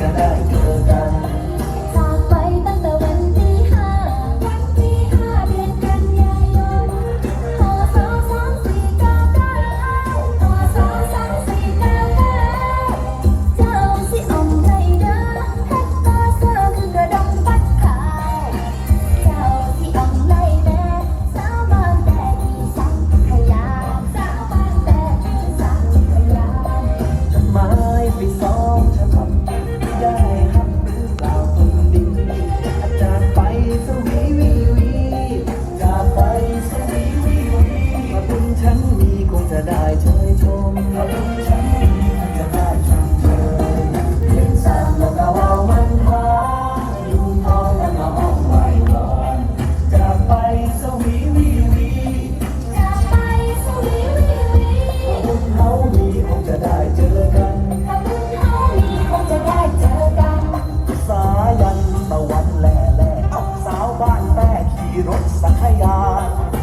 ก็ได้จากไปตั้งแต่วันที่ห้าวันที่ห้าเดือนกันยายนพอสองสามสี่เก้าเก้าพอสองสามสี่เก้าเก้าเจ้าสิอมใจเด้อแฮกตาเสือกระดองปัดขาวเจ้าสิอมใจแด่สาวบางแต่ที่สังขยาสาวบางแต่ที่สังขยาจดหมาไปสอง hirot sa kayan.